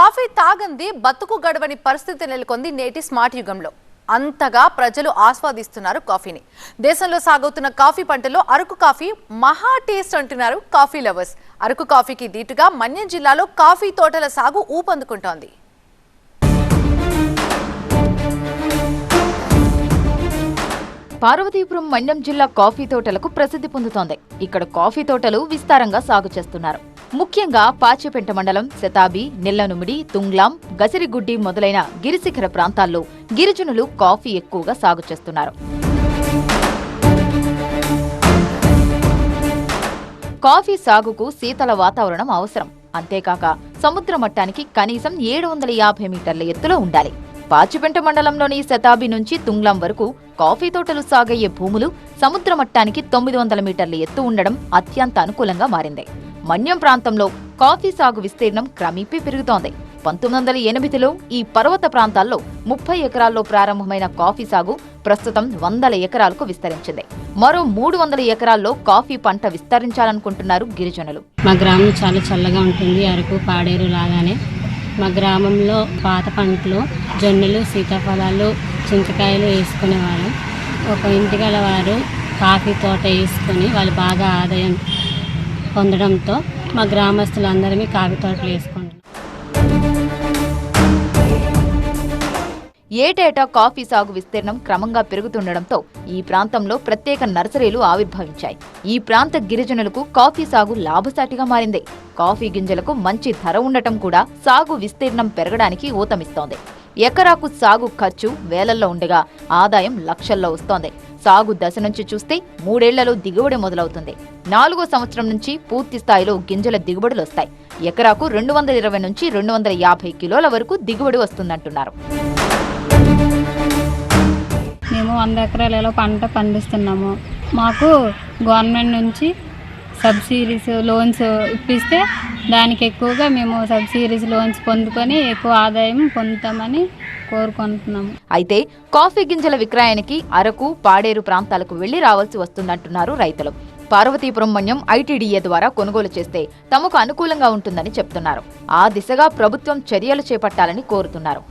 Coffee తాగంది బతుకు గడవని పరిస్థితి నెలకొంది నేటి స్మార్ట్ యుగంలో. అంతగా ప్రజలు ఆస్వాదిస్తున్నారు కాఫీని. దేశంలో సాగుతున్న కాఫీ పంటలో అరకు కాఫీ మహా టేస్ట్ అంటున్నారు కాఫీ లవర్స్. అరకు కాఫీకి దీటుగా మన్యం జిల్లాలో కాఫీ తోటల సాగు ఊపందుకుంటోంది. పార్వతీపురం మన్యం జిల్లా కాఫీ తోటలకు ప్రసిద్ధి పొందుతోంది. ఇక్కడ కాఫీ తోటలు విస్తారంగా సాగు చేస్తున్నారు. ముఖ్యంగా పాచిపెంట మండలం శతాబి నిల్లనుమిడి తుంగ్లాం గసిరిగుడ్డి మొదలైన గిరిశిఖర ప్రాంతాల్లో గిరిజనులు కాఫీ ఎక్కువగా సాగు చేస్తున్నారు. కాఫీ సాగుకు శీతల వాతావరణం అవసరం. అంతేకాక సముద్ర మట్టానికి కనీసం ఏడు వందల యాభై మీటర్ల ఎత్తులో ఉండాలి. పాచిపెంట మండలంలోని శతాబి నుంచి తుంగ్లం వరకు కాఫీ తోటలు సాగయ్యే భూములు సముద్ర మట్టానికి తొమ్మిది వందల మీటర్ల ఎత్తు ఉండడం అత్యంత అనుకూలంగా మారింది. మన్యం ప్రాంతంలో కాఫీ సాగు విస్తీర్ణం క్రమేపీ పెరుగుతోంది. పంతొమ్మిది వందల ఎనిమిదిలో ఈ పర్వత ప్రాంతాల్లో ముప్పై ఎకరాల్లో ప్రారంభమైన కాఫీ సాగు ప్రస్తుతం వందల ఎకరాలకు విస్తరించింది. మరో మూడు వందల ఎకరాల్లో కాఫీ పంట విస్తరించాలనుకుంటున్నారు గిరిజనులు. మా గ్రామం చాలా చల్లగా ఉంటుంది అరకు పాడేరు లాగానే. మా గ్రామంలో పాత పంటలు జొన్నలు సీతాఫలాలు చింతకాయలు వేసుకునేవారు ఒక ఇంటిగల వారు కాఫీ తోట వేసుకొని వాళ్ళు బాగా ఆదాయం పొందడంతో మా గ్రామస్తులందరమీ కాఫీ తోటలు వేసుకుంటున్నాం. ఏటేటా కాఫీ సాగు విస్తీర్ణం క్రమంగా పెరుగుతుండటంతో ఈ ప్రాంతంలో ప్రత్యేక నర్సరీలు ఆవిర్భవించాయి. ఈ ప్రాంత గిరిజనులకు కాఫీ సాగు లాభసాటిగా మారింది. కాఫీ గింజలకు మంచి ధర ఉండటం కూడా సాగు విస్తీర్ణం పెరగడానికి ఊతమిస్తోంది. ఎకరాకు సాగు ఖర్చు వేలల్లో ఉండగా ఆదాయం లక్షల్లో వస్తోంది. సాగు దశ నుంచి చూస్తే మూడేళ్ళలో దిగుబడి మొదలవుతుంది. నాలుగో సంవత్సరం నుంచి పూర్తి స్థాయిలో గింజల దిగుబడులు వస్తాయి. ఎకరాకు రెండు వందల ఇరవై నుంచి రెండు వందల యాభై కిలోల వరకు దిగుబడి వస్తుందంటున్నారు. మేము వంద ఎకరాలలో పంట పండిస్తున్నాము. మాకు గవర్నమెంట్ నుంచి సబ్సిడీస్ లోన్స్ ఇప్పిస్తే దానికి ఎక్కువగా మేము సబ్సిడీస్ లోన్స్ పొందుకొని ఎక్కువ ఆదాయం పొందుతామని కోరుకుంటున్నాము. అయితే కాఫీ గింజల విక్రయానికి అరకు పాడేరు ప్రాంతాలకు వెళ్ళి రావాల్సి వస్తుందంటున్నారు రైతులు. పార్వతీపురం మన్యం ఐటీడీఏ ద్వారా కొనుగోలు చేస్తే తమకు అనుకూలంగా ఉంటుందని చెప్తున్నారు. ఆ దిశగా ప్రభుత్వం చర్యలు చేపట్టాలని కోరుతున్నారు.